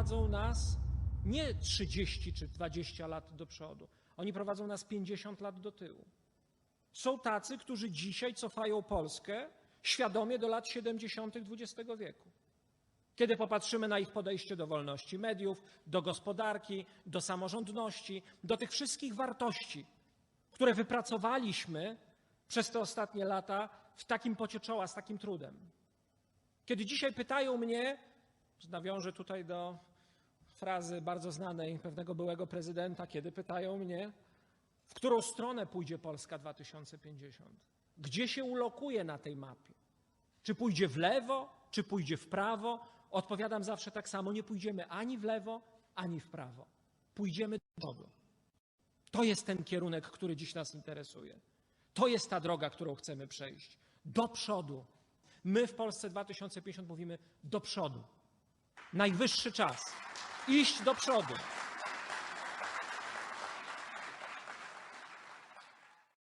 prowadzą nas nie 30 czy 20 lat do przodu, oni prowadzą nas 50 lat do tyłu. Są tacy, którzy dzisiaj cofają Polskę świadomie do lat 70. XX wieku. Kiedy popatrzymy na ich podejście do wolności mediów, do gospodarki, do samorządności, do tych wszystkich wartości, które wypracowaliśmy przez te ostatnie lata w takim pocie czoła, z takim trudem. Kiedy dzisiaj pytają mnie, nawiążę tutaj do frazy bardzo znanej pewnego byłego prezydenta, kiedy pytają mnie, w którą stronę pójdzie Polska 2050, gdzie się ulokuje na tej mapie, czy pójdzie w lewo, czy pójdzie w prawo, odpowiadam zawsze tak samo: nie pójdziemy ani w lewo, ani w prawo. Pójdziemy do przodu. To jest ten kierunek, który dziś nas interesuje. To jest ta droga, którą chcemy przejść. Do przodu. My w Polsce 2050 mówimy do przodu. Najwyższy czas iść do przodu.